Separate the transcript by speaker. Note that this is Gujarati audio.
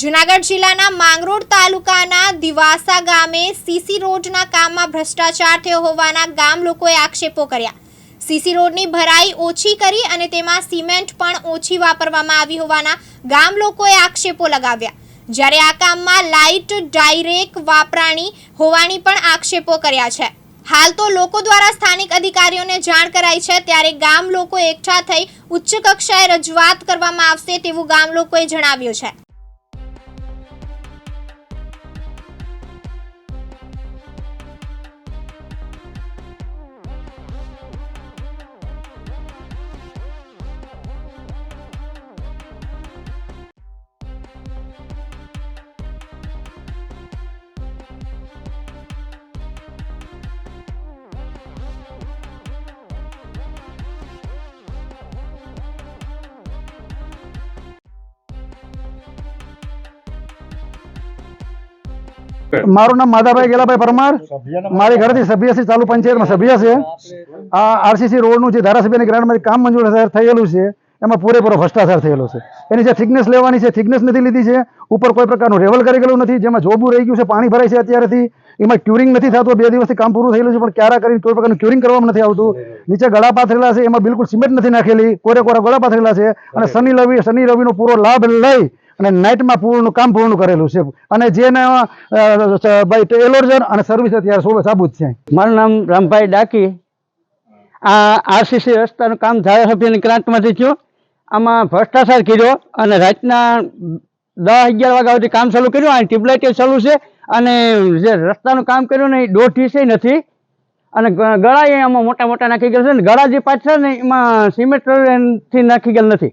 Speaker 1: જુનાગઢ જિલ્લાના માંગરોળ તાલુકાના દિવાસા ગામે સીસી રોડના કામમાં ભ્રષ્ટાચાર થયો હોવાના ગામ લોકોએ આક્ષેપો કર્યા. સીસી રોડની ભરાઈ ઓછી કરી અને તેમાં સિમેન્ટ પણ ઓછી વાપરવામાં આવી હોવાના ગામ લોકોએ આક્ષેપો લગાવ્યા. જ્યારે આ કામમાં લાઇટ ડાયરેક્ટ વાપરાણી હોવાની પણ આક્ષેપો કર્યા છે. હાલ તો લોકો દ્વારા સ્થાનિક અધિકારીઓને જાણ કરાઈ છે, ત્યારે ગામ લોકો એકઠા થઈ ઉચ્ચ કક્ષાએ રજૂઆત કરવામાં આવશે તેવું ગામ લોકોએ જણાવ્યું છે.
Speaker 2: મારું નામ માધાભાઈ ગેલાભાઈ પરમાર. મારી ઘરેથી સભ્ય છે ચાલુ પંચાયતમાં સભ્ય છે. આ આરસીસી રોડનું જે ધારાસભ્યની ગ્રાન્ટમાંથી કામ મંજૂર થયેલું છે એમાં પૂરેપૂરો ભ્રષ્ટાચાર થયેલો છે. એની જે થિકનેસ લેવાની છે થિકનેસ નથી લીધી છે. ઉપર કોઈ પ્રકારનું રેવલ કરી ગયેલું નથી જેમાં જોબું રહી ગયું છે પાણી ભરાય છે અત્યારેથી એમાં ક્યુરિંગ નથી થતું બે દિવસથી કામ પૂરું થયેલું છે પણ ક્યારે કરીને કોઈ પ્રકારનું ક્યુરિંગ કરવામાં નથી આવતું. નીચે ગળા પાથરેલા છે એમાં બિલકુલ સિમેન્ટ નથી નાખેલી કોરે કોરા ગળા પાથરેલા છે. અને શનિ રવિ શનિ રવિનો પૂરો લાભ લઈ અને નાઇટમાં પૂર્ણ કામ પૂર્ણ કરેલું છે. અને જેને ભાઈ એલોર્જન અને સર્વિસ અત્યારે સો સાબુત છે.
Speaker 3: મારું નામ રામભાઈ ડાકી. આ આરસીસી રસ્તાનું કામ ધારાસભ્યની ગ્રાન્ટમાંથી થયું. આમાં ભ્રષ્ટાચાર કર્યો અને રાતના દસ અગિયાર વાગ્યા સુધી કામ ચાલુ કર્યું. અને ટ્યુબલાઇટ ચાલુ છે અને જે રસ્તાનું કામ કર્યું ને એ દોઢ વિષય નથી. અને ગળા એ આમાં મોટા મોટા નાખી ગયેલ છે ને ગળા જે પાછળ ને એમાં સિમેન્ટથી નાખી ગયેલ નથી.